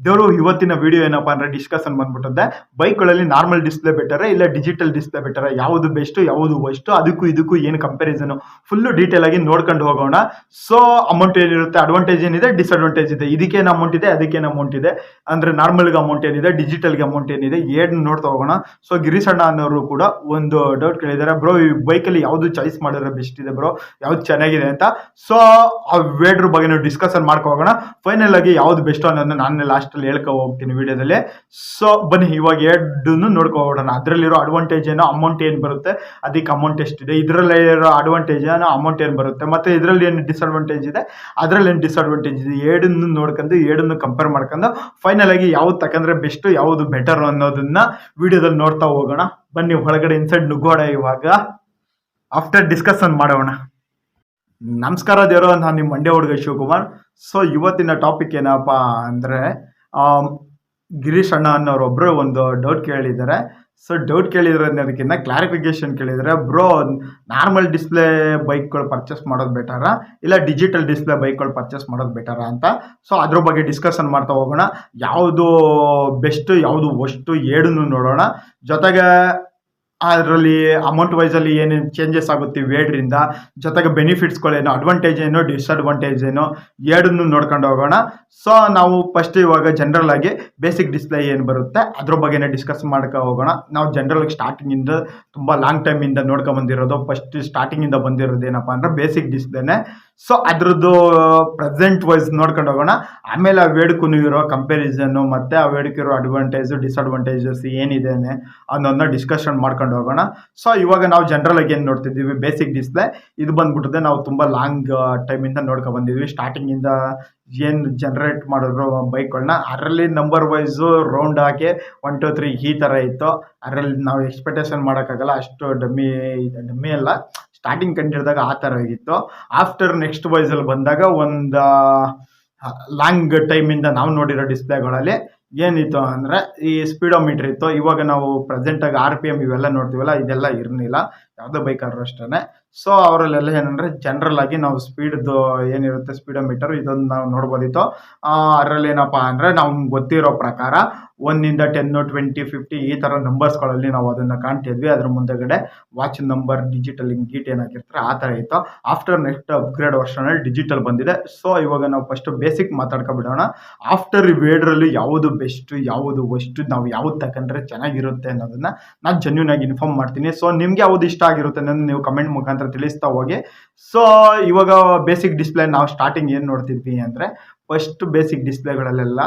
ದೇವರು ಇವತ್ತಿನ ವಿಡಿಯೋ ಏನಪ್ಪಾ ಅಂದ್ರೆ ಡಿಸ್ಕಷನ್ ಬಂದ್ಬಿಟ್ಟಿದೆ ಬೈಕ್ಗಳಲ್ಲಿ ನಾರ್ಮಲ್ ಡಿಸ್ಪ್ಲೇ ಬೆಟರ ಇಲ್ಲ ಡಿಜಿಟಲ್ ಡಿಸ್ಪ್ಲೇ ಬೆಟರ ಯಾವುದು ಬೆಸ್ಟ್ ಯಾವುದು ವರ್ಸ್ಟ್ ಅದಕ್ಕೂ ಇದಕ್ಕೂ ಏನು ಕಂಪ್ಯಾರಿಸನ್ ಫುಲ್ಲು ಡೀಟೇಲ್ ಆಗಿ ನೋಡ್ಕೊಂಡು ಹೋಗೋಣ. ಸೊ ಅಮೌಂಟ್ ಏನಿರುತ್ತೆ? ಅಡ್ವಾಂಟೇಜ್ ಏನಿದೆ? ಡಿಸ್ಅಡ್ವಾಂಟೇಜ್ ಇದೆ. ಇದಕ್ಕೇನು ಅಮೌಂಟ್ ಇದೆ? ಅದಕ್ಕೇನು ಅಮೌಂಟ್ ಇದೆ? ಅಂದ್ರೆ ನಾರ್ಮಲ್ಗೆ ಅಮೌಂಟ್ ಏನಿದೆ? ಡಿಜಿಟಲ್ಗೆ ಅಮೌಂಟ್ ಏನಿದೆ? ಏನು ನೋಡ್ತಾ ಹೋಗೋಣ. ಸೊ ಗಿರೀಶ್ ಅಣ್ಣ ಅನ್ನೋರು ಕೂಡ ಒಂದು ಡೌಟ್ ಕೇಳಿದ್ದಾರೆ. ಬ್ರೋ ಈ ಬೈಕಲ್ಲಿ ಯಾವುದು ಚಾಯ್ಸ್ ಮಾಡಿದ್ರೆ ಬೆಸ್ಟ್ ಇದೆ ಬ್ರೋ ಯಾವ್ದು ಚೆನ್ನಾಗಿದೆ ಅಂತ? ಸೊ ಆ ವೇಡ್ರ ಬಗ್ಗೆ ಡಿಸ್ಕಷನ್ ಮಾಡ್ಕೋ ಹೋಗೋಣ. ಫೈನಲ್ ಆಗಿ ಯಾವ್ದು ಬೆಸ್ಟ್ ಅನ್ನೋದನ್ನ ನಾನು ಲಾಸ್ಟಲ್ಲಿ ಹೇಳ್ಕೊ ಹೋಗ್ತೀನಿ ವಿಡಿಯೋದಲ್ಲಿ. ಸೊ ಬನ್ನಿ, ಇವಾಗ ಎರಡನ್ನು ನೋಡ್ಕೊ ಹೋಗೋಣ. ಅದರಲ್ಲಿರೋ ಅಡ್ವಾಂಟೇಜ್ ಏನೋ ಅಮೌಂಟ್ ಏನು ಬರುತ್ತೆ? ಅದಕ್ಕೆ ಅಮೌಂಟ್ ಎಷ್ಟಿದೆ? ಇದರಲ್ಲಿರೋ ಅಡ್ವಾಂಟೇಜ್ ಏನೋ ಅಮೌಂಟ್ ಏನು ಬರುತ್ತೆ? ಮತ್ತೆ ಇದರಲ್ಲಿ ಏನು ಡಿಸ್ಅಡ್ವಾಂಟೇಜ್ ಇದೆ? ಅದರಲ್ಲಿ ಏನು ಡಿಸ್ಅಡ್ವಾಂಟೇಜ್ ಇದೆ? ಎರಡನ್ನು ನೋಡ್ಕೊಂಡು, ಎರಡನ್ನು ಕಂಪೇರ್ ಮಾಡ್ಕೊಂಡು ಫೈನಲ್ ಆಗಿ ಯಾವ್ದು ತಕಂದ್ರೆ ಬೆಸ್ಟ್ ಯಾವುದು ಬೆಟರ್ ಅನ್ನೋದನ್ನ ವಿಡಿಯೋದಲ್ಲಿ ನೋಡ್ತಾ ಹೋಗೋಣ. ಬನ್ನಿ, ಒಳಗಡೆ ಇನ್ಸೈಡ್ ನುಗ್ಗೋಣ ಇವಾಗ. ಆಫ್ಟರ್ ಡಿಸ್ಕಷನ್ ಮಾಡೋಣ. ನಮಸ್ಕಾರ ದೇವರು, ನಾನು ನಿಮ್ಮ ಮಂಡ್ಯ ಹುಡುಗ ಶಿವಕುಮಾರ್. ಸೊ ಇವತ್ತಿನ ಟಾಪಿಕ್ ಏನಪ್ಪ ಅಂದರೆ ಗಿರೀಶ್ ಅಣ್ಣ ಅನ್ನೋರೊಬ್ಬರು ಒಂದು ಡೌಟ್ ಕೇಳಿದ್ದಾರೆ. ಸೊ ಡೌಟ್ ಕೇಳಿದ್ರೆ ಅನ್ನೋದಕ್ಕಿಂತ ಕ್ಲಾರಿಫಿಕೇಶನ್ ಕೇಳಿದರೆ ಬ್ರೋ ನಾರ್ಮಲ್ ಡಿಸ್ಪ್ಲೇ ಬೈಕ್ಗಳು ಪರ್ಚೇಸ್ ಮಾಡೋದು ಬೆಟರಾ ಇಲ್ಲ ಡಿಜಿಟಲ್ ಡಿಸ್ಪ್ಲೇ ಬೈಕ್ಗಳು ಪರ್ಚೇಸ್ ಮಾಡೋದು ಬೆಟರಾ ಅಂತ. ಸೊ ಅದ್ರ ಬಗ್ಗೆ ಡಿಸ್ಕಷನ್ ಮಾಡ್ತಾ ಹೋಗೋಣ. ಯಾವುದು ಬೆಸ್ಟ್ ಯಾವುದು ವರ್ಸ್ಟು ಏಡನ್ನು ನೋಡೋಣ. ಜೊತೆಗೆ ಅದರಲ್ಲಿ ಅಮೌಂಟ್ ವೈಸಲ್ಲಿ ಏನೇನು ಚೇಂಜಸ್ ಆಗುತ್ತೆ ವೇಡ್ರಿಂದ ಜೊತೆಗೆ ಬೆನಿಫಿಟ್ಸ್ಗಳೇನು ಅಡ್ವಾಂಟೇಜ್ ಏನು ಡಿಸ್ಅಡ್ವಾಂಟೇಜ್ ಏನು ಎರಡನ್ನೂ ನೋಡ್ಕೊಂಡು ಹೋಗೋಣ. ಸೊ ನಾವು ಫಸ್ಟ್ ಇವಾಗ ಜನರಲ್ ಆಗಿ ಬೇಸಿಕ್ ಡಿಸ್ಪ್ಲೇ ಏನು ಬರುತ್ತೆ, ಅದ್ರ ಬಗ್ಗೆನೇ ಡಿಸ್ಕಸ್ ಮಾಡ್ಕೊ ಹೋಗೋಣ. ನಾವು ಜನರಲ್ ಸ್ಟಾರ್ಟಿಂಗಿಂದ ತುಂಬ ಲಾಂಗ್ ಟೈಮಿಂದ ನೋಡ್ಕೊಂಡ್ ಬಂದಿರೋದು. ಫಸ್ಟ್ ಸ್ಟಾರ್ಟಿಂಗಿಂದ ಬಂದಿರೋದು ಏನಪ್ಪ ಅಂದ್ರೆ ಬೇಸಿಕ್ ಡಿಸ್ಪ್ಲೇನೆ ಸೊ ಅದ್ರದ್ದು ಪ್ರೆಸೆಂಟ್ ವೈಸ್ ನೋಡ್ಕೊಂಡು ಹೋಗೋಣ. ಆಮೇಲೆ ಆ ವೇಡ್ಕೂ ಇರೋ ಕಂಪ್ಯಾರಿಸನ್ನು ಮತ್ತು ಆ ವೇಡ್ಕಿರೋ ಅಡ್ವಾಂಟೇಜು ಡಿಸ್ಅಡ್ವಾಂಟೇಜಸ್ ಏನಿದೆ ಅನ್ನೋದನ್ನ ಡಿಸ್ಕಷನ್ ಮಾಡ್ಕೊಂಡು ಹೋಗೋಣ. ಸೊ ಇವಾಗ ನಾವು ಜನರಲ್ ಆಗಿ ಏನು ನೋಡ್ತಿದ್ದೀವಿ? ಬೇಸಿಕ್ ಡಿಸ್ಪ್ಲೇ ಇದು ಬಂದ್ಬಿಟ್ಟಿದೆ ನಾವು ತುಂಬ ಲಾಂಗ್ ಟೈಮಿಂದ ನೋಡ್ಕೊಂಡು ಬಂದಿದ್ವಿ ಸ್ಟಾರ್ಟಿಂಗಿಂದ ಏನು ಜನರೇಟ್ ಮಾಡಿದ್ರು ಬೈಕ್ಗಳನ್ನ ಅದರಲ್ಲಿ ನಂಬರ್ ವೈಸು ರೌಂಡ್ ಹಾಕಿ ಒನ್ ಟು ತ್ರೀ ಈ ಥರ ಇತ್ತು. ಅದರಲ್ಲಿ ನಾವು ಎಕ್ಸ್ಪೆಕ್ಟೇಷನ್ ಮಾಡೋಕ್ಕಾಗಲ್ಲ. ಅಷ್ಟು ಡಮ್ಮಿ ಡಮ್ಮಿ ಅಲ್ಲ. ಸ್ಟಾರ್ಟಿಂಗ್ ಕಂಡಿಡಿದಾಗ ಆ ಥರ ಆಗಿತ್ತು ಆಫ್ಟರ್ ನೆಕ್ಸ್ಟ್ ವೈಸಲ್ಲಿ ಬಂದಾಗ ಒಂದು ಲಾಂಗ್ ಟೈಮಿಂದ ನಾವು ನೋಡಿರೋ ಡಿಸ್ಪ್ಲೇಗಳಲ್ಲಿ ಏನಿತ್ತು ಅಂದರೆ ಈ ಸ್ಪೀಡೋಮೀಟ್ರ್ ಇತ್ತು. ಇವಾಗ ನಾವು ಪ್ರೆಸೆಂಟಾಗಿ ಆರ್ ಪಿ ಎಂ ಇವೆಲ್ಲ ನೋಡ್ತೀವಲ್ಲ, ಇದೆಲ್ಲ ಇರಲಿಲ್ಲ ಯಾವುದೇ ಬೈಕಾದ್ರೂ ಅಷ್ಟೇ ಸೊ ಅವರಲ್ಲೆಲ್ಲ ಏನಂದರೆ ಜನರಲ್ ಆಗಿ ನಾವು ಸ್ಪೀಡ್ದು ಏನಿರುತ್ತೆ ಸ್ಪೀಡೋಮೀಟರ್ ಇದೊಂದು ನಾವು ನೋಡ್ಬೋದಿತ್ತು. ಅದರಲ್ಲಿ ಏನಪ್ಪ ಅಂದರೆ ನಮ್ಗೆ ಗೊತ್ತಿರೋ ಪ್ರಕಾರ ಒಂದಿಂದ ಟೆನ್ನು ಟ್ವೆಂಟಿ ಫಿಫ್ಟಿ ಈ ಥರ ನಂಬರ್ಸ್ಗಳಲ್ಲಿ ನಾವು ಅದನ್ನು ಕಾಣ್ತಿದ್ವಿ. ಅದ್ರ ಮುಂದೆಗಡೆ ವಾಚ್ ನಂಬರ್ ಡಿಜಿಟಲ್ ಗೀಟ್ ಏನಾಗಿರ್ತಾರೆ ಆ ಥರ ಇತ್ತು. ಆಫ್ಟರ್ ನೆಕ್ಸ್ಟ್ ಅಪ್ಗ್ರೇಡ್ ವರ್ಷನಲ್ಲಿ ಡಿಜಿಟಲ್ ಬಂದಿದೆ. ಸೊ ಇವಾಗ ನಾವು ಫಸ್ಟ್ ಬೇಸಿಕ್ ಮಾತಾಡ್ಕೊಬಿಡೋಣ. ಆಫ್ಟರ್ ವೇಡ್ರಲ್ಲಿ ಯಾವುದು ಬೆಸ್ಟು ಯಾವುದು ವಸ್ಟು ನಾವು ಯಾವ್ದು ತಗೊಂಡ್ರೆ ಚೆನ್ನಾಗಿರುತ್ತೆ ಅನ್ನೋದನ್ನು ನಾನು ಜನ್ಯೂನ್ ಆಗಿ ಇನ್ಫಾರ್ಮ್ ಮಾಡ್ತೀನಿ. ಸೊ ನಿಮ್ಗೆ ಯಾವ್ದು ಇಷ್ಟ ಆಗಿರುತ್ತೆ ಅನ್ನೋದು ನೀವು ಕಮೆಂಟ್ ಮುಖಾಂತರ ತಿಳಿಸ್ತಾ ಹೋಗಿ. ಸೊ ಇವಾಗ ಬೇಸಿಕ್ ಡಿಸ್ಪ್ಲೇ ನಾವು ಸ್ಟಾರ್ಟಿಂಗ್ ಏನು ನೋಡ್ತಿದ್ವಿ ಅಂದರೆ ಫಸ್ಟ್ ಬೇಸಿಕ್ ಡಿಸ್ಪ್ಲೇಗಳಲ್ಲೆಲ್ಲ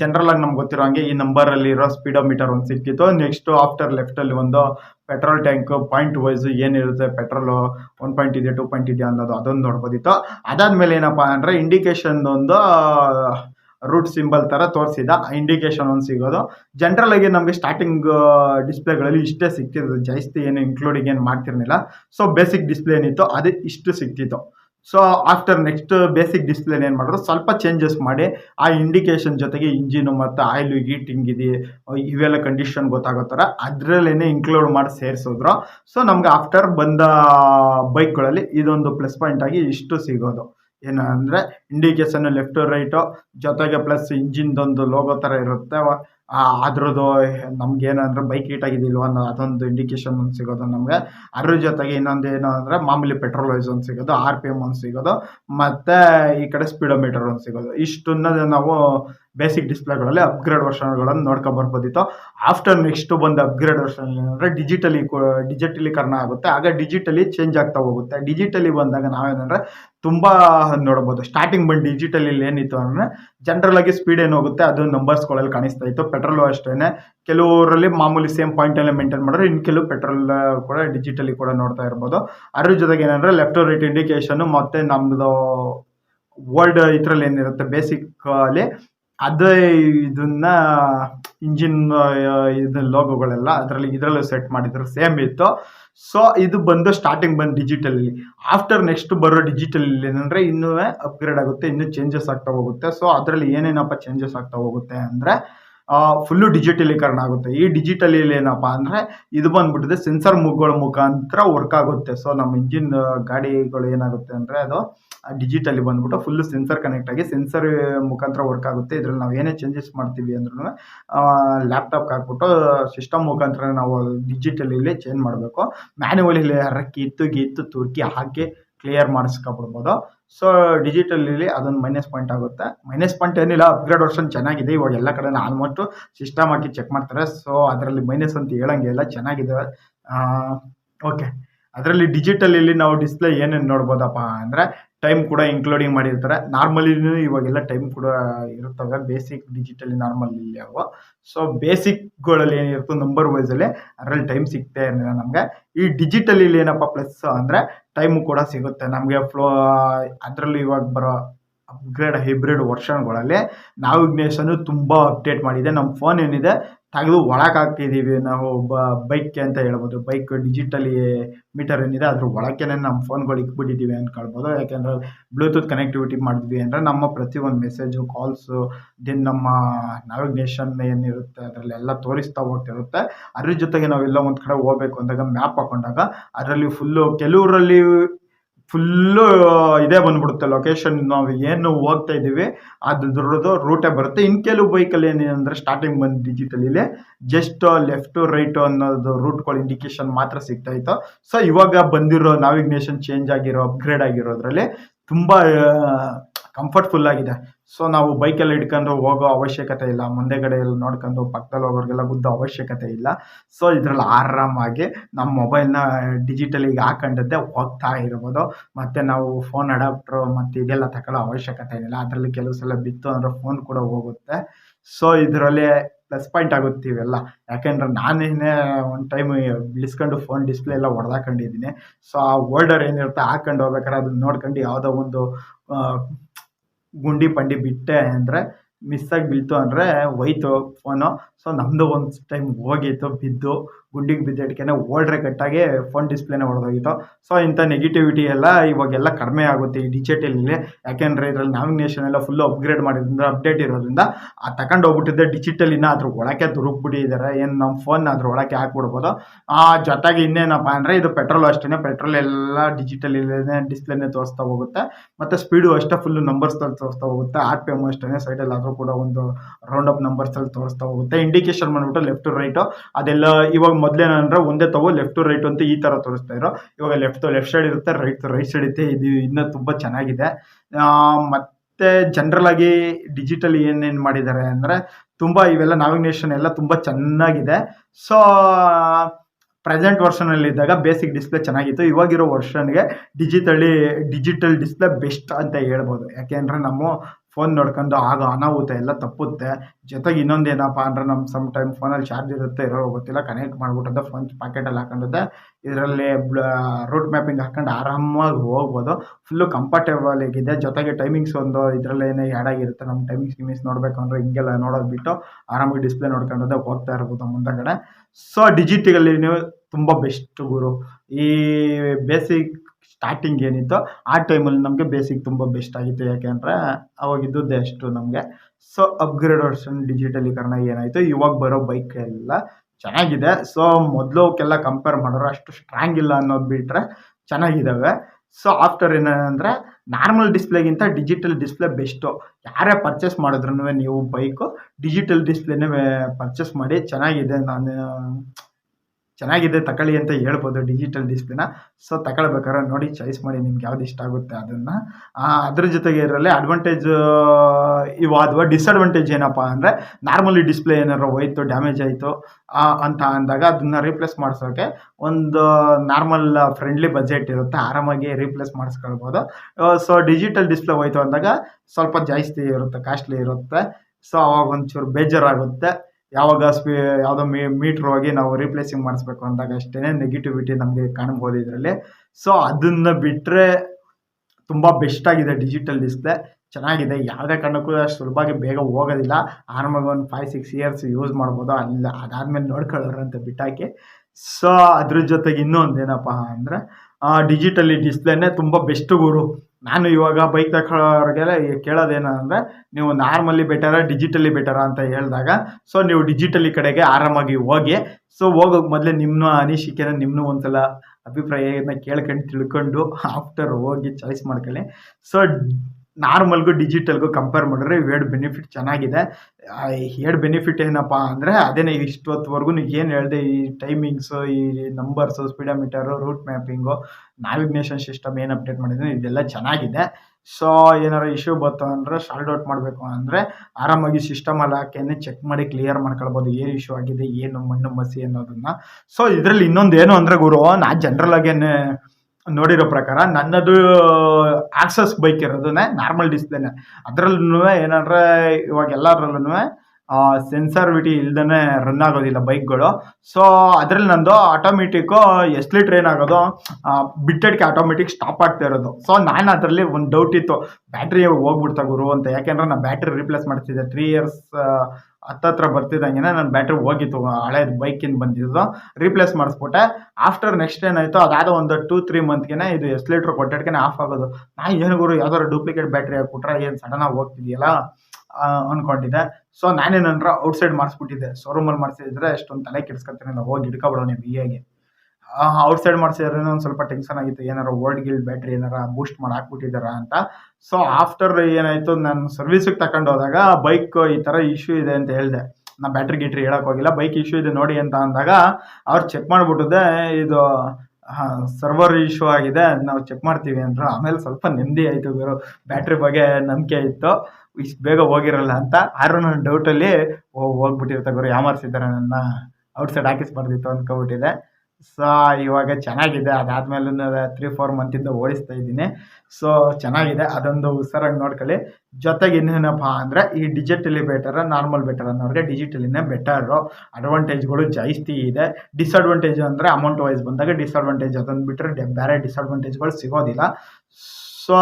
ಜನರಲ್ ಆಗಿ ನಮ್ಗೆ ಗೊತ್ತಿರೋ ಹಂಗೆ ಈ ನಂಬರಲ್ಲಿ ಇರೋ ಸ್ಪೀಡೋಮೀಟರ್ ಒಂದು ಸಿಕ್ಕಿತ್ತು ನೆಕ್ಸ್ಟ್ ಆಫ್ಟರ್ ಲೆಫ್ಟಲ್ಲಿ ಒಂದು ಪೆಟ್ರೋಲ್ ಟ್ಯಾಂಕ್ ಪಾಯಿಂಟ್ ವೈಸ್ ಏನಿರುತ್ತೆ ಪೆಟ್ರೋಲು ಒನ್ ಪಾಯಿಂಟ್ ಇದೆ ಟೂ ಪಾಯಿಂಟ್ ಇದೆ ಅನ್ನೋದು ಅದೊಂದು ನೋಡ್ಬೋದಿತ್ತು. ಅದಾದಮೇಲೆ ಏನಪ್ಪ ಅಂದರೆ ಇಂಡಿಕೇಶನ್ ಒಂದು ರೂಟ್ ಸಿಂಬಲ್ ಥರ ತೋರಿಸಿದ ಇಂಡಿಕೇಶನ್ ಒಂದು ಸಿಗೋದು. ಜನರಲ್ ಆಗಿ ನಮಗೆ ಸ್ಟಾರ್ಟಿಂಗ್ ಡಿಸ್ಪ್ಲೇಗಳಲ್ಲಿ ಇಷ್ಟೇ ಸಿಕ್ತಿದ್ದು ಜಾಸ್ತಿ ಏನು ಇನ್ಕ್ಲೂಡಿಂಗ್ ಏನು ಮಾಡ್ತಿರ್ಲಿಲ್ಲ. ಸೊ ಬೇಸಿಕ್ ಡಿಸ್ಪ್ಲೇ ಏನಿತ್ತು, ಅದೇ ಇಷ್ಟು ಸಿಕ್ತಿತ್ತು. So after next basic display ಏನು ಮಾಡಿದ್ರು, ಸ್ವಲ್ಪ ಚೇಂಜಸ್ ಮಾಡಿ, ಆ ಇಂಡಿಕೇಶನ್ ಜೊತೆಗೆ ಇಂಜಿನು ಮತ್ತು ಆಯಿಲು ಹೀಟಿಂಗ್ ಇದೆ ಇವೆಲ್ಲ ಕಂಡೀಷನ್ ಗೊತ್ತಾಗೋ ಥರ ಅದರಲ್ಲೇನೆ ಇನ್ಕ್ಲೂಡ್ ಮಾಡಿ ಸೇರಿಸಿದ್ರು. ಸೊ ನಮ್ಗೆ ಆಫ್ಟರ್ ಬಂದ ಬೈಕ್ಗಳಲ್ಲಿ ಇದೊಂದು ಪ್ಲಸ್ ಪಾಯಿಂಟ್ ಆಗಿ ಇಷ್ಟು ಸಿಗೋದು. ಏನು ಅಂದರೆ ಇಂಡಿಕೇಶನ್ ಲೆಫ್ಟ್ ರೈಟು ಜೊತೆಗೆ ಪ್ಲಸ್ ಇಂಜಿನ್ದೊಂದು ಲೋಗೋ ಥರ ಇರುತ್ತೆ. ಅದ್ರದ್ದು ನಮ್ಗೆ ಏನಂದ್ರೆ ಬೈಕ್ ಹೀಟ್ ಆಗಿದೆಯಿಲ್ವ ಅನ್ನೋ ಅದೊಂದು ಇಂಡಿಕೇಶನ್ ಒಂದು ಸಿಗೋದು ನಮಗೆ. ಅದ್ರ ಜೊತೆಗೆ ಇನ್ನೊಂದು ಏನು ಅಂದರೆ ಮಾಮೂಲಿ ಪೆಟ್ರೋಲ್ ವೈಸ್ ಒಂದು ಸಿಗೋದು ಆರ್ ಪಿ ಎಂ ಒಂದು ಸಿಗೋದು, ಮತ್ತು ಈ ಕಡೆ ಸ್ಪೀಡೋಮೀಟರ್ ಒಂದು ಸಿಗೋದು. ಇಷ್ಟನ್ನ ನಾವು ಬೇಸಿಕ್ ಡಿಸ್ಪ್ಲೇಗಳಲ್ಲಿ ಅಪ್ಗ್ರೇಡ್ ವರ್ಷನ್ಗಳನ್ನು ನೋಡ್ಕೊಂಡು ಬರ್ಬೋದಿತ್ತು. ಆಫ್ಟರ್ ನೆಕ್ಸ್ಟ್ ಬಂದು ಅಪ್ಗ್ರೇಡ್ ವರ್ಷನ್ ಏನಂದರೆ ಡಿಜಿಟಲಿ ಡಿಜಿಟಲೀಕರಣ ಆಗುತ್ತೆ. ಆಗ ಡಿಜಿಟಲಿ ಚೇಂಜ್ ಆಗ್ತಾ ಹೋಗುತ್ತೆ. ಡಿಜಿಟಲಿ ಬಂದಾಗ ನಾವೇನಂದರೆ ತುಂಬ ನೋಡ್ಬೋದು. ಸ್ಟಾರ್ಟಿಂಗ್ ಬಂದು ಡಿಜಿಟಲಲ್ಲಿ ಏನಿತ್ತು ಅಂದರೆ ಜನರಲ್ ಆಗಿ ಸ್ಪೀಡ್ ಏನೋಗುತ್ತೆ ಅದು ನಂಬರ್ಸ್ಗಳಲ್ಲಿ ಕಾಣಿಸ್ತಾ ಇತ್ತು. ಪೆಟ್ರೋಲು ಅಷ್ಟೇ ಕೆಲವರಲ್ಲಿ ಮಾಮೂಲಿ ಸೇಮ್ ಪಾಯಿಂಟಲ್ಲೇ ಮೇಂಟೈನ್ ಮಾಡಿದ್ರೆ ಇನ್ನು ಕೆಲವು ಪೆಟ್ರೋಲ್ ಕೂಡ ಡಿಜಿಟಲಿ ಕೂಡ ನೋಡ್ತಾ ಇರ್ಬೋದು. ಅದ್ರ ಜೊತೆಗೆ ಏನಂದರೆ ಲೆಫ್ಟ್ ರೈಟ್ ಇಂಡಿಕೇಶನ್ ಮತ್ತು ನಮ್ಮದು ವರ್ಲ್ಡ್ ಇದರಲ್ಲಿ ಏನಿರುತ್ತೆ ಬೇಸಿಕ್ ಅಲ್ಲಿ ಅದೇ ಇದನ್ನ ಇಂಜಿನ್ ಇದು ಲೋಗೋಗಳೆಲ್ಲ ಅದರಲ್ಲಿ ಇದರಲ್ಲೂ ಸೆಟ್ ಮಾಡಿದ್ರು. ಸೇಮ್ ಇತ್ತು. ಸೊ ಇದು ಬಂದು ಸ್ಟಾರ್ಟಿಂಗ್ ಬಂದು ಡಿಜಿಟಲಲ್ಲಿ ಆಫ್ಟರ್ ನೆಕ್ಸ್ಟ್ ಬರೋ ಡಿಜಿಟಲ್ ಏನಂದ್ರೆ ಇನ್ನೂ ಅಪ್ಗ್ರೇಡ್ ಆಗುತ್ತೆ, ಇನ್ನೂ ಚೇಂಜಸ್ ಆಗ್ತಾ ಹೋಗುತ್ತೆ. ಸೊ ಅದರಲ್ಲಿ ಏನೇನಪ್ಪ ಚೇಂಜಸ್ ಆಗ್ತಾ ಹೋಗುತ್ತೆ ಅಂದರೆ ಫುಲ್ಲು ಡಿಜಿಟಲೀಕರಣ ಆಗುತ್ತೆ. ಈ ಡಿಜಿಟಲ್ ಏನಪ್ಪ ಅಂದರೆ ಇದು ಬಂದ್ಬಿಟ್ಟಿದೆ ಸೆನ್ಸರ್ ಮುಗ್ಗಳ ಮುಖಾಂತರ ವರ್ಕ್ ಆಗುತ್ತೆ. ಸೊ ನಮ್ಮ ಇಂಜಿನ್ ಗಾಡಿಗಳು ಏನಾಗುತ್ತೆ ಅಂದರೆ ಅದು ಡಿಜಿಟಲಿ ಬಂದ್ಬಿಟ್ಟು ಫುಲ್ಲು ಸೆನ್ಸರ್ ಕನೆಕ್ಟ್ ಆಗಿ ಸೆನ್ಸರ್ ಮುಖಾಂತರ ವರ್ಕ್ ಆಗುತ್ತೆ. ಇದ್ರಲ್ಲಿ ನಾವು ಏನೇ ಚೇಂಜಸ್ ಮಾಡ್ತೀವಿ ಅಂದ್ರೂ ಲ್ಯಾಪ್ಟಾಪ್ಗೆ ಹಾಕ್ಬಿಟ್ಟು ಸಿಸ್ಟಮ್ ಮುಖಾಂತರ ನಾವು ಡಿಜಿಟಲಲ್ಲಿ ಚೇಂಜ್ ಮಾಡಬೇಕು. ಮ್ಯಾನ್ಯುವಲಿ ಕಿತ್ತು ಗಿತ್ತು ತುರ್ಕಿ ಹಾಕಿ ಕ್ಲಿಯರ್ ಮಾಡಿಸ್ಕೊಬಿಡ್ಬೋದು ಸೊ ಡಿಜಿಟಲಲ್ಲಿ ಅದೊಂದು ಮೈನಸ್ ಪಾಯಿಂಟ್ ಆಗುತ್ತೆ. ಮೈನಸ್ ಪಾಯಿಂಟ್ ಏನಿಲ್ಲ ಅಪ್ಗ್ರೇಡ್ ವರ್ಷನ್ ಚೆನ್ನಾಗಿದೆ. ಇವಾಗ ಎಲ್ಲ ಕಡೆ ಆಲ್ಮೋಸ್ಟು ಸಿಸ್ಟಮ್ ಹಾಕಿ ಚೆಕ್ ಮಾಡ್ತಾರೆ. ಸೊ ಅದರಲ್ಲಿ ಮೈನಸ್ ಅಂತ ಹೇಳಂಗಿಲ್ಲ ಚೆನ್ನಾಗಿದೆ. ಓಕೆ ಅದರಲ್ಲಿ ಡಿಜಿಟಲಲ್ಲಿ ನಾವು ಡಿಸ್ಪ್ಲೇ ಏನೇನು ನೋಡ್ಬೋದಪ್ಪ ಅಂದರೆ ಟೈಮ್ ಕೂಡ ಇನ್ಕ್ಲೂಡಿಂಗ್ ಮಾಡಿರ್ತಾರೆ. ನಾರ್ಮಲಿನೂ ಇವಾಗೆಲ್ಲ ಟೈಮ್ ಕೂಡ ಇರುತ್ತವೆ ಬೇಸಿಕ್ ಡಿಜಿಟಲಿ ನಾರ್ಮಲಿ ಅವು. ಸೊ ಬೇಸಿಕ್ಗಳಲ್ಲಿ ಏನಿರುತ್ತೋ ನಂಬರ್ ವೈಸಲ್ಲಿ ಅದರಲ್ಲಿ ಟೈಮ್ ಸಿಗ್ತಾ ಇರಲಿಲ್ಲ ನಮಗೆ. ಈ ಡಿಜಿಟಲಲ್ಲಿ ಏನಪ್ಪ ಪ್ಲಸ್ ಅಂದರೆ ಟೈಮು ಕೂಡ ಸಿಗುತ್ತೆ. ನಮಗೆ ಫ್ಲೋ ಅದರಲ್ಲಿ ಇವಾಗ ಬರೋ ಅಪ್ಗ್ರೇಡ್ ಹೈಬ್ರಿಡ್ ವರ್ಷನ್ಗಳಲ್ಲಿ ನಾವಿಗ್ನೇಷನು ತುಂಬ ಅಪ್ಡೇಟ್ ಮಾಡಿದೆ. ನಮ್ಮ ಫೋನ್ ಏನಿದೆ, ತೆಗೆದು ಒಳಗೆ ಹಾಕ್ತಿದ್ದೀವಿ ನಾವು ಬ ಬೈಕ್ಗೆ ಅಂತ ಹೇಳ್ಬೋದು. ಬೈಕ್ ಡಿಜಿಟಲಿ ಮೀಟರ್ ಏನಿದೆ, ಅದ್ರ ಒಳಕ್ಕೆ ನಮ್ಮ ಫೋನ್ಗಳು ಇಕ್ಬಿಟ್ಟಿದ್ದೀವಿ ಅಂದ್ಕೊಳ್ಬೋದು ಯಾಕೆಂದ್ರೆ ಬ್ಲೂಟೂತ್ ಕನೆಕ್ಟಿವಿಟಿ ಮಾಡಿದ್ವಿ ಅಂದರೆ ನಮ್ಮ ಪ್ರತಿಯೊಂದು ಮೆಸೇಜು ಕಾಲ್ಸು ದೆನ್ ನಮ್ಮ ನಾವಿಗ್ನೇಷನ್ ಏನಿರುತ್ತೆ, ಅದರಲ್ಲೆಲ್ಲ ತೋರಿಸ್ತಾ ಹೋಗ್ತಿರುತ್ತೆ. ಅದ್ರ ಜೊತೆಗೆ ನಾವೆಲ್ಲ ಒಂದು ಕಡೆ ಹೋಗ್ಬೇಕು ಅಂದಾಗ ಮ್ಯಾಪ್ ಹಾಕೊಂಡಾಗ, ಅದರಲ್ಲಿ ಫುಲ್ಲು ಕೆಲವರಲ್ಲಿ ಫುಲ್ಲು ಇದೇ ಬಂದ್ಬಿಡುತ್ತೆ ಲೊಕೇಶನ್ ನಾವು ಏನು ಹೋಗ್ತಾ ಇದ್ದೀವಿ, ಅದ್ರದ್ದು ರೂಟೇ ಬರುತ್ತೆ. ಇನ್ನು ಕೆಲವು ಬೈಕಲ್ಲಿ ಏನೇನಂದರೆ ಸ್ಟಾರ್ಟಿಂಗ್ ಬಂದು ಡಿಜಿಟಲಿಲಿ ಜಸ್ಟ್ ಲೆಫ್ಟು ರೈಟು ಅನ್ನೋದು ರೂಟ್ಗಳು ಇಂಡಿಕೇಶನ್ ಮಾತ್ರ ಸಿಗ್ತಾ ಇತ್ತು. ಸೊ ಇವಾಗ ಬಂದಿರೋ ನಾವಿಗ್ನೇಷನ್ ಚೇಂಜ್ ಆಗಿರೋ ಅಪ್ಗ್ರೇಡ್ ಆಗಿರೋದ್ರಲ್ಲಿ ತುಂಬ ಕಂಫರ್ಟ್ಫುಲ್ ಆಗಿದೆ. ಸೊ ನಾವು ಬೈಕಲ್ಲಿ ಹಿಡ್ಕೊಂಡು ಹೋಗೋ ಅವಶ್ಯಕತೆ ಇಲ್ಲ. ಮುಂದೆಗಡೆ ಎಲ್ಲ ನೋಡ್ಕೊಂಡು ಪಕ್ಕದಲ್ಲಿ ಹೋಗೋರಿಗೆಲ್ಲ ಗುದ್ದೋ ಅವಶ್ಯಕತೆ ಇಲ್ಲ. ಸೊ ಇದರಲ್ಲಿ ಆರಾಮಾಗಿ ನಮ್ಮ ಮೊಬೈಲ್ನ ಡಿಜಿಟಲಿಗೆ ಹಾಕೊಂಡದ್ದೇ, ಹೋಗ್ತಾ ಇರ್ಬೋದು. ಮತ್ತು ನಾವು ಫೋನ್ ಅಡಾಪ್ಟ್ರು ಮತ್ತು ಇದೆಲ್ಲ ತಗೊಳ್ಳೋ ಅವಶ್ಯಕತೆ ಇಲ್ಲ ಅದರಲ್ಲಿ ಕೆಲವು ಸಲ ಬಿತ್ತು ಅಂದರೆ ಫೋನ್ ಕೂಡ ಹೋಗುತ್ತೆ. ಸೊ ಇದರಲ್ಲಿ ಪ್ಲಸ್ ಪಾಯಿಂಟ್ ಆಗುತ್ತೆ ಇವೆಲ್ಲ. ಯಾಕೆಂದ್ರೆ ನಾನೇನೇ ಒಂದು ಟೈಮ್ ಬಿಡಿಸ್ಕೊಂಡು ಫೋನ್ ಡಿಸ್ಪ್ಲೇ ಎಲ್ಲ ಹೊಡೆದಾಕೊಂಡಿದ್ದೀನಿ. ಸೊ ಆ ಹೋಲ್ಡರ್ ಏನಿರುತ್ತೆ ಹಾಕೊಂಡು ಹೋಗ್ಬೇಕಾದ್ರೆ ಅದನ್ನ ನೋಡ್ಕೊಂಡು ಯಾವುದೋ ಒಂದು ಗುಂಡಿ ಪಂಡಿ ಬಿಟ್ಟೆ ಅಂದರೆ ಮಿಸ್ಸಾಗಿ ಬೀಳ್ತು ಅಂದರೆ ಹೋಯ್ತು ಫೋನು ಸೊ ನಮ್ಮದು ಒಂದು ಟೈಮ್ ಹೋಗಿತ್ತು, ಬಿದ್ದು, ಗುಂಡಿಗೆ ಬಿದ್ದಿಡ್ಕೆನೆ ಓಲ್ಡ್ರೆ ಕಟ್ಟಾಗಿ ಫೋನ್ ಡಿಸ್ಪ್ಲೇನೇ ಹೊಡೆದೋಗಿತ್ತು ಸೊ ಇಂಥ ನೆಗೆಟಿವಿಟಿ ಎಲ್ಲ ಇವಾಗೆಲ್ಲ ಕಡಿಮೆ ಆಗುತ್ತೆ ಈ ಡಿಜಿಟಲಲ್ಲಿ ಯಾಕೆಂದರೆ ಇದರಲ್ಲಿ ನಾಮಿನೇಷನ್ ಎಲ್ಲ ಫುಲ್ಲು ಅಪ್ಗ್ರೇಡ್ ಮಾಡಿದ್ರಿಂದ ಅಪ್ಡೇಟ್ ಇರೋದ್ರಿಂದ, ಆ ತಗೊಂಡು ಹೋಗ್ಬಿಟ್ಟಿದ್ದೆ ಡಿಜಿಟಲಿನ ಅದ್ರ ಒಳಗೆ ದುರುಗ್ಬಿಟ್ಟಿದ್ದಾರೆ ಏನು ನಮ್ಮ ಫೋನ್ ಅದ್ರ ಒಳಗೆ ಹಾಕ್ಬಿಡ್ಬೋದು. ಆ ಜೊತೆಗೆ ಇನ್ನೇನಪ್ಪ ಅಂದರೆ ಇದು ಪೆಟ್ರೋಲ್ ಅಷ್ಟೇ ಪೆಟ್ರೋಲ್ ಎಲ್ಲ ಡಿಜಿಟಲಲ್ಲೇ ಡಿಸ್ಪ್ಲೇನೇ ತೋರಿಸ್ತಾ ಹೋಗುತ್ತೆ. ಮತ್ತು ಸ್ಪೀಡು ಅಷ್ಟೇ ಫುಲ್ಲು ನಂಬರ್ಸ್ ತೋರಿಸ್ತಾ ಹೋಗುತ್ತೆ. ಆರ್ ಪಿ ಎಂ ಅಷ್ಟೇ ಸೈಡಲ್ಲಿ ಆದರೂ ಕೂಡ ಒಂದು ರೌಂಡ್ ಅಪ್ ನಂಬರ್ಸಲ್ಲಿ ತೋರಿಸ್ತಾ ಹೋಗುತ್ತೆ. ಇಂಡಿಕೇಶನ್ ಬಂದ್ಬಿಟ್ಟು ಲೆಫ್ಟ್ ಟು ರೈಟು ಅದೆಲ್ಲ ಇವಾಗ ಮೊದಲೇನಂದ್ರೆ ಒಂದೇ ತಗೋ ಲೆಫ್ಟ್ ಟು ರೈಟ್ ಅಂತ ಈ ಥರ ತೋರಿಸ್ತಾ ಇರೋ ಇವಾಗ ಲೆಫ್ಟ್ ಲೆಫ್ಟ್ ಸೈಡ್ ಇರುತ್ತೆ ರೈಟ್ ರೈಟ್ ಸೈಡ್ ಇರುತ್ತೆ. ಇದು ಇನ್ನೂ ತುಂಬ ಚೆನ್ನಾಗಿದೆ. ಮತ್ತೆ ಜನರಲ್ ಆಗಿ ಡಿಜಿಟಲ್ ಏನೇನು ಮಾಡಿದ್ದಾರೆ ಅಂದರೆ ತುಂಬ ಇವೆಲ್ಲ ನಾವಿಗ್ನೇಷನ್ ಎಲ್ಲ ತುಂಬ ಚೆನ್ನಾಗಿದೆ. ಸೊ ಪ್ರೆಸೆಂಟ್ ವರ್ಷನಲ್ಲಿ ಇದ್ದಾಗ ಬೇಸಿಕ್ ಡಿಸ್ಪ್ಲೇ ಚೆನ್ನಾಗಿತ್ತು. ಇವಾಗಿರೋ ವರ್ಷನ್ಗೆ ಡಿಜಿಟಲಿ ಡಿಜಿಟಲ್ ಡಿಸ್ಪ್ಲೇ ಬೆಸ್ಟ್ ಅಂತ ಹೇಳ್ಬೋದು. ಯಾಕೆಂದರೆ ನಮ್ಮ ಫೋನ್ ನೋಡ್ಕೊಂಡು, ಆಗ ಅನಾಹುತ ಎಲ್ಲ ತಪ್ಪುತ್ತೆ. ಜೊತೆಗೆ ಇನ್ನೊಂದು ಏನಪ್ಪ ಅಂದರೆ ನಮ್ಮ ಸಮ್ ಟೈಮ್ ಫೋನಲ್ಲಿ ಚಾರ್ಜ್ ಇರುತ್ತೆ, ಇರೋ ಗೊತ್ತಿಲ್ಲ ಕನೆಕ್ಟ್ ಮಾಡಿಬಿಟ್ಟದೆ ಫೋನ್ ಪಾಕೆಟಲ್ಲಿ ಹಾಕೊಂಡಿದ್ದೆ. ಇದರಲ್ಲಿ ರೂಟ್ ಮ್ಯಾಪಿಂಗ್ ಹಾಕೊಂಡು ಆರಾಮಾಗಿ ಹೋಗ್ಬೋದು. ಫುಲ್ಲು ಕಂಫರ್ಟೇಬಲ್ ಆಗಿದೆ. ಜೊತೆಗೆ ಟೈಮಿಂಗ್ಸ್ ಒಂದು ಇದರಲ್ಲೇನೇ ಆ್ಯಡ್ ಆಗಿರುತ್ತೆ ನಮ್ಮ ಟೈಮಿಂಗ್ಸ್ ಗಿಮಿಂಗ್ಸ್ ನೋಡಬೇಕು ಅಂದರೆ ಹಿಂಗೆಲ್ಲ ನೋಡೋದು ಬಿಟ್ಟು ಆರಾಮಾಗಿ ಡಿಸ್ಪ್ಲೇ ನೋಡ್ಕೊಂಡೋದೆ ಹೋಗ್ತಾ ಇರ್ಬೋದು ಮುಂದಗಡೆ. ಸೊ ಡಿಜಿಟಲಿ ನೀವು ತುಂಬ ಬೆಸ್ಟ್ ಗುರು. ಈ ಬೇಸಿಕ್ ಸ್ಟಾರ್ಟಿಂಗ್ ಏನಿತ್ತು ಆ ಟೈಮಲ್ಲಿ ನಮಗೆ ಬೇಸಿಕ್ ತುಂಬ ಬೆಸ್ಟ್ ಆಗಿತ್ತು. ಯಾಕೆಂದರೆ ಅವಾಗಿದ್ದದ್ದು ಅಷ್ಟು ನಮಗೆ. ಸೊ ಅಪ್ಗ್ರೇಡ್ ವರ್ಷನ್ ಡಿಜಿಟಲೀಕರಣ ಏನಾಯಿತು? ಇವಾಗ ಬರೋ ಬೈಕ್ ಎಲ್ಲ ಚೆನ್ನಾಗಿದೆ. ಸೊ ಮೊದಲುಕ್ಕೆಲ್ಲ ಕಂಪೇರ್ ಮಾಡೋರು ಅಷ್ಟು ಸ್ಟ್ರಾಂಗ್ ಇಲ್ಲ ಅನ್ನೋದು ಬಿಟ್ಟರೆ ಚೆನ್ನಾಗಿದ್ದಾವೆ ಸೊ ಆಫ್ಟರ್ ಏನಂದರೆ ನಾರ್ಮಲ್ ಡಿಸ್ಪ್ಲೇಗಿಂತ ಡಿಜಿಟಲ್ ಡಿಸ್ಪ್ಲೇ ಬೆಸ್ಟು ಯಾರೇ ಪರ್ಚೇಸ್ ಮಾಡಿದ್ರು ನೀವು ಬೈಕು ಡಿಜಿಟಲ್ ಡಿಸ್ಪ್ಲೇನೇ ಪರ್ಚೇಸ್ ಮಾಡಿ ಚೆನ್ನಾಗಿದೆ. ನಾನು ಚೆನ್ನಾಗಿದೆ, ತಗೊಳ್ಳಿ ಅಂತ ಹೇಳ್ಬೋದು ಡಿಜಿಟಲ್ ಡಿಸ್ಪ್ಲೇನ ಸೊ ತಗೊಳ್ಬೇಕಾದ್ರೆ ನೋಡಿ ಚಾಯ್ಸ್ ಮಾಡಿ ನಿಮ್ಗೆ ಯಾವ್ದು ಇಷ್ಟ ಆಗುತ್ತೆ ಅದನ್ನು. ಅದ್ರ ಜೊತೆಗೆ ಇದರಲ್ಲಿ ಅಡ್ವಾಂಟೇಜ್ ಇವು ಅಥವಾ ಡಿಸ್ಅಡ್ವಾಂಟೇಜ್ ಏನಪ್ಪ ಅಂದರೆ ನಾರ್ಮಲಿ ಡಿಸ್ಪ್ಲೇ ಏನಾದ್ರು ಹೋಯ್ತು ಡ್ಯಾಮೇಜ್ ಆಯಿತು ಅಂತ ಅಂದಾಗ ಅದನ್ನು ರೀಪ್ಲೇಸ್ ಮಾಡಿಸೋಕೆ ಒಂದು ನಾರ್ಮಲ್ ಫ್ರೆಂಡ್ಲಿ ಬಜೆಟ್ ಇರುತ್ತೆ. ಆರಾಮಾಗಿ ರೀಪ್ಲೇಸ್ ಮಾಡಿಸ್ಕೊಳ್ಬೋದು. ಸೊ ಡಿಜಿಟಲ್ ಡಿಸ್ಪ್ಲೇ ಹೋಯ್ತು ಅಂದಾಗ ಸ್ವಲ್ಪ ಜಾಸ್ತಿ ಇರುತ್ತೆ ಕಾಸ್ಟ್ಲಿ ಇರುತ್ತೆ. ಸೊ ಅವಾಗ ಒಂಚೂರು ಬೇಜಾರಾಗುತ್ತೆ. ಯಾವಾಗ ಸ್ಪೀ ಯಾವುದೋ ಮೀ ಮೀಟ್ರ್ ಹೋಗಿ ನಾವು ರೀಪ್ಲೇಸಿಂಗ್ ಮಾಡಿಸ್ಬೇಕು ಅಂದಾಗ ಅಷ್ಟೇ ನೆಗೆಟಿವಿಟಿ ನಮಗೆ ಕಾಣ್ಬೋದು ಇದರಲ್ಲಿ. ಸೊ ಅದನ್ನು ಬಿಟ್ಟರೆ ತುಂಬ ಬೆಸ್ಟ್ ಆಗಿದೆ ಡಿಜಿಟಲ್ ಡಿಸ್ಪ್ಲೇ ಚೆನ್ನಾಗಿದೆ. ಯಾವುದೇ ಕಾರಣಕ್ಕೂ ಅಷ್ಟು ಸುಲಭವಾಗಿ ಬೇಗ ಹೋಗೋದಿಲ್ಲ. ಆರಾಮಾಗಿ ಒಂದು ಫೈವ್ ಸಿಕ್ಸ್ ಇಯರ್ಸ್ ಯೂಸ್ ಮಾಡ್ಬೋದು ಅಲ್ಲಿ, ಅದಾದಮೇಲೆ ಅಂತ ಬಿಟ್ಟಾಕಿ. ಸೊ ಅದ್ರ ಜೊತೆಗೆ ಇನ್ನೊಂದು ಏನಪ್ಪ ಅಂದರೆ ಡಿಜಿಟಲಿ ಡಿಸ್ಪ್ಲೇನೇ ತುಂಬ ಬೆಸ್ಟ್ ಗುರು. ನಾನು ಇವಾಗ ಬೈಕ್ ತಗೊಳ್ಳೋರಿಗೆಲ್ಲ ಕೇಳೋದೇನಂದ್ರೆ ನೀವು ನಾರ್ಮಲಿ ಬೆಟರ ಡಿಜಿಟಲಿ ಬೆಟರ ಅಂತ ಹೇಳಿದಾಗ ಸೊ ನೀವು ಡಿಜಿಟಲಿ ಕಡೆಗೆ ಆರಾಮಾಗಿ ಹೋಗಿ ಸೊ ಹೋಗೋಕೆ ಮೊದಲೇ ನಿಮ್ಮ ಅನಿಸಿಕೆನ ನಿಮ್ಮನ್ನೂ ಒಂದ್ಸಲ ಅಭಿಪ್ರಾಯನ ಕೇಳ್ಕೊಂಡು ತಿಳ್ಕೊಂಡು ಆಫ್ಟರ್ ಹೋಗಿ ಚಾಯ್ಸ್ ಮಾಡ್ಕೊಳ್ಳಿ. ಸೊ ನಾರ್ಮಲ್ಗೂ ಡಿಜಿಟಲ್ಗೂ ಕಂಪೇರ್ ಮಾಡಿದ್ರೆ ಇವೆರಡು ಬೆನಿಫಿಟ್ ಚೆನ್ನಾಗಿದೆ. ಎರಡು ಬೆನಿಫಿಟ್ ಏನಪ್ಪ ಅಂದರೆ ಅದೇನೇ ಇಷ್ಟೊತ್ತವರೆಗೂ ಏನು ಹೇಳಿದೆ ಈ ಟೈಮಿಂಗ್ಸು, ಈ numbers, speedometer, route mapping navigation system ಏನು ಅಪ್ಡೇಟ್ ಮಾಡಿದ್ದೀನಿ ಇದೆಲ್ಲ ಚೆನ್ನಾಗಿದೆ. ಸೊ ಏನಾರು ಇಶ್ಯೂ ಬಂತು ಅಂದರೆ ಸಾಲ್ಟ್ ಔಟ್ ಮಾಡಬೇಕು ಅಂದರೆ ಆರಾಮಾಗಿ ಸಿಸ್ಟಮ್ ಹಾಕಿನೇ ಚೆಕ್ ಮಾಡಿ ಕ್ಲಿಯರ್ ಮಾಡ್ಕೊಳ್ಬೋದು ಏನು ಇಶ್ಯೂ ಆಗಿದೆ, ಏನು ಮಣ್ಣು ಮಸಿ ಅನ್ನೋದನ್ನ. ಸೊ, ಇದರಲ್ಲಿ ಇನ್ನೊಂದು ಏನು ಅಂದರೆ ಗುರು, ನಾ ಜನರಲ್ ಆಗೇನೆ ನೋಡಿರೋ ಪ್ರಕಾರ ನನ್ನದು ಆಕ್ಸಸ್ ಬೈಕ್ ಇರೋದನ್ನೇ ನಾರ್ಮಲ್ ಡಿಸ್ಪ್ಲೇನೆ ಅದರಲ್ಲೂ ಏನಂದ್ರೆ ಇವಾಗ ಎಲ್ಲರಲ್ಲೂ ಸೆನ್ಸರ್ವಿಟಿ ಇಲ್ದೇ ರನ್ ಆಗೋದಿಲ್ಲ ಬೈಕ್ಗಳು ಸೊ ಅದ್ರಲ್ಲಿ ನಂದು ಆಟೋಮೆಟಿಕ್ಕು ಎಸ್ ಲೀಟ್ರ್ ಏನಾಗೋದು ಬಿಟ್ಟಡ್ಕೆ ಆಟೋಮೆಟಿಕ್ ಸ್ಟಾಪ್ ಆಗ್ತಾ ಇರೋದು. ಸೊ ನಾನು ಅದರಲ್ಲಿ ಒಂದು ಡೌಟ್ ಇತ್ತು. ಬ್ಯಾಟ್ರಿ ಹೋಗ್ಬಿಡ್ತಾ ಗುರು ಅಂತ. ಯಾಕೆಂದ್ರೆ ನಾನು ಬ್ಯಾಟ್ರಿ ರಿಪ್ಲೇಸ್ ಮಾಡ್ತಿದ್ದೆ. ತ್ರೀ ಇಯರ್ಸ್ ಹತ್ತತ್ರ ಬರ್ತಿದ್ದಂಗೆ ನನ್ನ ಬ್ಯಾಟ್ರಿ ಹೋಗಿತ್ತು. ಹಳೇದು ಬೈಕಿಂದ ಬಂದಿದ್ದು. ರೀಪ್ಲೇಸ್ ಮಾಡಿಸ್ಬಿಟ್ಟೆ. ಆಫ್ಟರ್ ನೆಕ್ಸ್ಟ್ ಏನಾಯಿತು? ಅದಾದ ಒಂದು ಟೂ ತ್ರೀ ಮಂತ್ಗೆ ಇದು ಎಷ್ಟು ಲೀಟ್ರ್ ಕೊಟ್ಟಡ್ಕೆ ಆಫ್ ಆಗೋದು. ನಾ ಏನು ಗುರು, ಯಾವ್ದಾದ್ರು ಡೂಪ್ಲಿಕೇಟ್ ಬ್ಯಾಟ್ರಿ ಹಾಕ್ಬಿಟ್ರೆ ಏನು ಸಡನ್ನಾಗಿ ಹೋಗ್ತಿದೆಯಲ್ಲ? ಅಂದ್ಕೊಂಡಿದ್ದೆ ಸೊ ನಾನೇನಂದ್ರೆ ಔಟ್ಸೈಡ್ ಮಾಡಿಸ್ಬಿಟ್ಟಿದ್ದೆ. ಶೋರೂಮಲ್ಲಿ ಮಾಡಿಸಿದ್ರೆ ಎಷ್ಟೊಂದು ತಲೆ ಕೆಡ್ಸ್ಕೊತೀನಿಲ್ಲ ಹೋಗಿ ಹಿಡ್ಕೊಬಿಡೋಣ ಬಿ ಎಗೆ ಔಟ್ಸೈಡ್ ಮಾಡಿಸಿದ್ರೆ ಒಂದು ಸ್ವಲ್ಪ ಟೆನ್ಷನ್ ಆಗಿತ್ತು. ಏನಾರ ಓಲ್ಡ್ ಗಿಲ್ಡ್ ಬ್ಯಾಟ್ರಿ ಏನಾರ ಬೂಸ್ಟ್ ಮಾಡಿ ಹಾಕ್ಬಿಟ್ಟಿದಾರ ಅಂತ. ಸೊ ಆಫ್ಟರ್ ಏನಾಯಿತು, ನಾನು ಸರ್ವಿಸಿಗೆ ತಗೊಂಡು ಹೋದಾಗ ಬೈಕ್ ಈ ಥರ ಇಶ್ಯೂ ಇದೆ ಅಂತ ಹೇಳಿದೆ. ನಾ ಬ್ಯಾಟ್ರಿ ಗಿಟ್ರಿ ಹೇಳೋಕ್ಕೋಗಿಲ್ಲ ಬೈಕ್ ಇಶ್ಯೂ ಇದೆ ನೋಡಿ ಅಂತ ಅಂದಾಗ ಅವ್ರು ಚೆಕ್ ಮಾಡಿಬಿಟ್ಟಿದ್ದೆ, ಇದು ಸರ್ವರ್ ಇಶ್ಯೂ ಆಗಿದೆ, ನಾವು ಚೆಕ್ ಮಾಡ್ತೀವಿ ಅಂದರು, ಆಮೇಲೆ ಸ್ವಲ್ಪ ನೆಮ್ಮದಿ ಆಯಿತು ಗುರು. ಬ್ಯಾಟ್ರಿ ಬಗ್ಗೆ ನಂಬಿಕೆ ಇತ್ತು. ಇಷ್ಟು ಬೇಗ ಹೋಗಿರಲ್ಲ ಅಂತ ಆದ್ರೂ ನನ್ನ ಡೌಟಲ್ಲಿ ಹೋಗ್ಬಿಟ್ಟಿರುತ್ತೆ ಗುರು. ಯಾಮಾರಿಸಿದ್ದಾರೆ ನನ್ನ ಔಟ್ಸೈಡ್ ಹಾಕಿಸ್ಬಾರ್ದಿತ್ತು ಅಂದ್ಕೊಬಿಟ್ಟಿದೆ ಸೊ ಇವಾಗ ಚೆನ್ನಾಗಿದೆ. ಅದಾದ್ಮೇಲೆ ತ್ರೀ ಫೋರ್ ಮಂತಿಂದ ಓಡಿಸ್ತಾ ಇದ್ದೀನಿ. ಸೊ ಚೆನ್ನಾಗಿದೆ. ಅದೊಂದು ಹುಷಾರಾಗಿ ನೋಡ್ಕೊಳ್ಳಿ. ಜೊತೆಗೆ ಇನ್ನೇನಪ್ಪ ಅಂದರೆ, ಈ ಡಿಜಿಟಲಿ ಬೆಟರ್ ನಾರ್ಮಲ್ ಬೆಟರ್ ಅನ್ನೋರಿಗೆ ಡಿಜಿಟಲಿನೇ ಬೆಟರು ಅಡ್ವಾಂಟೇಜ್ಗಳು ಜಾಸ್ತಿ ಇದೆ. ಡಿಸ್ಅಡ್ವಾಂಟೇಜ್ ಅಂದರೆ ಅಮೌಂಟ್ ವೈಸ್ ಬಂದಾಗ ಡಿಸ್ಅಡ್ವಾಂಟೇಜ್ ಅದನ್ನು ಬಿಟ್ಟರೆ ಬೇರೆ ಡಿಸ್ಅಡ್ವಾಂಟೇಜ್ಗಳು ಸಿಗೋದಿಲ್ಲ. ಸೊ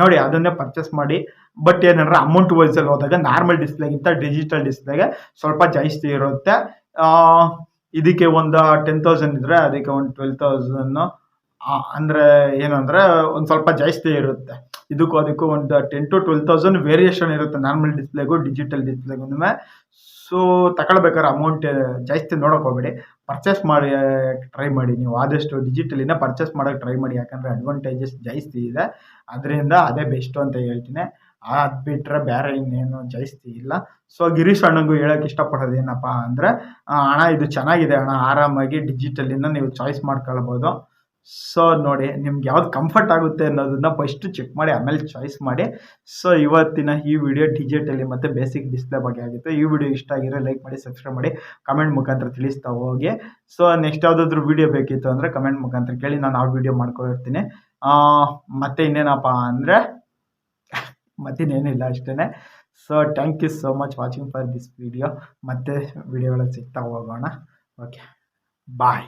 ನೋಡಿ, ಅದನ್ನೇ ಪರ್ಚೇಸ್ ಮಾಡಿ. ಬಟ್ ಏನಂದ್ರೆ ಅಮೌಂಟ್ ವೈಸಲ್ಲಿ ಹೋದಾಗ ನಾರ್ಮಲ್ ಡಿಸ್ಪ್ಲೇಗಿಂತ ಡಿಜಿಟಲ್ ಡಿಸ್ಪ್ಲೇಗೆ ಸ್ವಲ್ಪ ಜಾಸ್ತಿ ಇರುತ್ತೆ. ಇದಕ್ಕೆ ಒಂದು ಟೆನ್ ತೌಸಂಡ್ ಇದ್ದರೆ ಅದಕ್ಕೆ ಒಂದು ಟ್ವೆಲ್ ತೌಸನ್ನು ಅಂದರೆ ಏನು ಅಂದರೆ ಒಂದು ಸ್ವಲ್ಪ ಜಾಸ್ತಿ ಇರುತ್ತೆ. ಇದಕ್ಕೂ ಅದಕ್ಕೂ ಒಂದು ten to twelve thousand variation ಇರುತ್ತೆ. ನಾರ್ಮಲ್ ಡಿಸ್ಪ್ಲೇಗೂ ಡಿಜಿಟಲ್ ಡಿಸ್ಪ್ಲೇಗೂ ಸೊ ತಗೊಳ್ಬೇಕಾದ್ರೆ ಅಮೌಂಟ್ ಜಾಸ್ತಿ ನೋಡೋಕೆ ಹೋಗ್ಬೇಡಿ. ಪರ್ಚೇಸ್ ಮಾಡಿ ಟ್ರೈ ಮಾಡಿ. ನೀವು ಆದಷ್ಟು ಡಿಜಿಟಲಿನ ಪರ್ಚೇಸ್ ಮಾಡೋಕ್ಕೆ ಟ್ರೈ ಮಾಡಿ. ಯಾಕಂದರೆ ಅಡ್ವಾಂಟೇಜಸ್ ಜಾಸ್ತಿ ಇದೆ. ಅದರಿಂದ ಅದೇ ಬೆಸ್ಟು ಅಂತ ಹೇಳ್ತೀನಿ. ಅದು ಬಿಟ್ಟರೆ ಬೇರೆ ಇನ್ನೇನು ಜಾಸ್ತಿ ಇಲ್ಲ. ಸೊ ಗಿರೀಶ್ ಅಣ್ಣಂಗೂ ಹೇಳೋಕೆ ಇಷ್ಟಪಡೋದು ಏನಪ್ಪ ಅಂದರೆ ಅಣ್ಣ ಇದು ಚೆನ್ನಾಗಿದೆ ಅಣ್ಣ, ಆರಾಮಾಗಿ ಡಿಜಿಟಲಿನ ನೀವು ಚಾಯ್ಸ್ ಮಾಡ್ಕೊಳ್ಬೋದು. ಸೊ ನೋಡಿ, ನಿಮ್ಗೆ ಯಾವ್ದು ಕಂಫರ್ಟ್ ಆಗುತ್ತೆ ಅನ್ನೋದನ್ನ ಫಸ್ಟ್ ಚೆಕ್ ಮಾಡಿ, ಆಮೇಲೆ ಚಾಯ್ಸ್ ಮಾಡಿ. ಸೊ ಇವತ್ತಿನ ಈ ವಿಡಿಯೋ ಡಿಜಿಟಲಿ ಮತ್ತು ಬೇಸಿಕ್ ಡಿಸ್ಪ್ಲೇ ಬಗ್ಗೆ ಆಗಿತ್ತು. ಈ ವಿಡಿಯೋ ಇಷ್ಟ ಆಗಿರೋ ಲೈಕ್ ಮಾಡಿ ಸಬ್ಸ್ಕ್ರೈಬ್ ಮಾಡಿ ಕಮೆಂಟ್ ಮುಖಾಂತರ ತಿಳಿಸ್ತಾ ಹೋಗಿ. ಸೊ ನೆಕ್ಸ್ಟ್ ಯಾವುದಾದ್ರೂ ವಿಡಿಯೋ ಬೇಕಿತ್ತು ಅಂದರೆ ಕಮೆಂಟ್ ಮುಖಾಂತರ ಕೇಳಿ, ನಾನು ಆ ವಿಡಿಯೋ ಮಾಡ್ಕೊಂಡಿರ್ತೀನಿ ಮತ್ತು ಇನ್ನೇನಪ್ಪ ಅಂದರೆ ಮತ್ತಿನ್ನೇನಿಲ್ಲ ಅಷ್ಟೇ so thank you so much watching for this video ಮತ್ತೆ ವಿಡಿಯೋಗಳಲ್ಲಿ ಸಿಗ್ತಾ ಹೋಗೋಣ. Okay bye